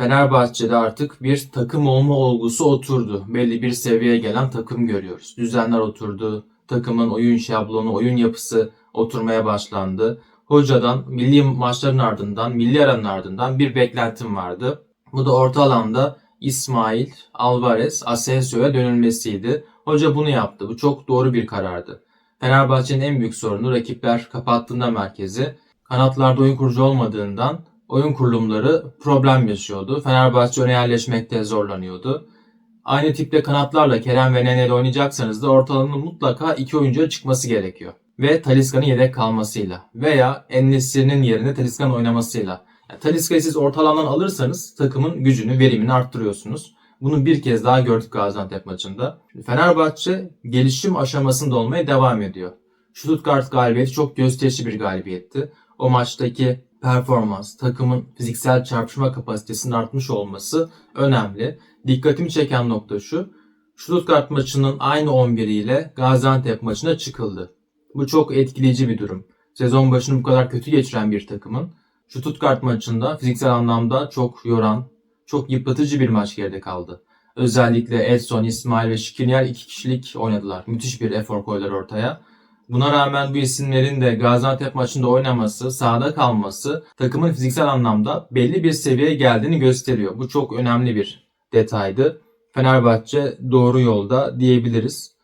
Fenerbahçe'de artık bir takım olma olgusu oturdu. Belli bir seviyeye gelen takım görüyoruz. Düzenler oturdu. Takımın oyun şablonu, oyun yapısı oturmaya başlandı. Hocadan milli maçların ardından, milli aranın ardından bir beklentim vardı. Bu da orta alanda İsmail, Alvarez, Asensio'ya dönülmesiydi. Hoca bunu yaptı. Bu çok doğru bir karardı. Fenerbahçe'nin en büyük sorunu rakipler kapattığında merkezi, kanatlarda oyun kurucu olmadığından oyun kurulumları problem yaşıyordu. Fenerbahçe öne yerleşmekte zorlanıyordu. Aynı tipte kanatlarla Kerem ve Nene'yle oynayacaksanız da ortalanın mutlaka iki oyuncuya çıkması gerekiyor. Ve Talisca'nın yedek kalmasıyla veya Enesiri'nin yerine Talisca'nın oynamasıyla. Yani Talisca'yı siz orta alandan alırsanız takımın gücünü, verimini arttırıyorsunuz. Bunu bir kez daha gördük Gaziantep maçında. Fenerbahçe gelişim aşamasında olmaya devam ediyor. Stuttgart galibiyeti çok gösterişli bir galibiyetti. O maçtaki performans, takımın fiziksel çarpışma kapasitesinin artmış olması önemli. Dikkatimi çeken nokta şu. Stuttgart maçının aynı 11 ile Gaziantep maçına çıkıldı. Bu çok etkileyici bir durum. Sezon başını bu kadar kötü geçiren bir takımın Stuttgart maçında fiziksel anlamda çok yoran, çok yıpratıcı bir maç geride kaldı. Özellikle Edson, İsmail ve Şikrinyar iki kişilik oynadılar. Müthiş bir efor koydular ortaya. Buna rağmen bu isimlerin de Gaziantep maçında oynaması, sahada kalması takımın fiziksel anlamda belli bir seviyeye geldiğini gösteriyor. Bu çok önemli bir detaydı. Fenerbahçe doğru yolda diyebiliriz.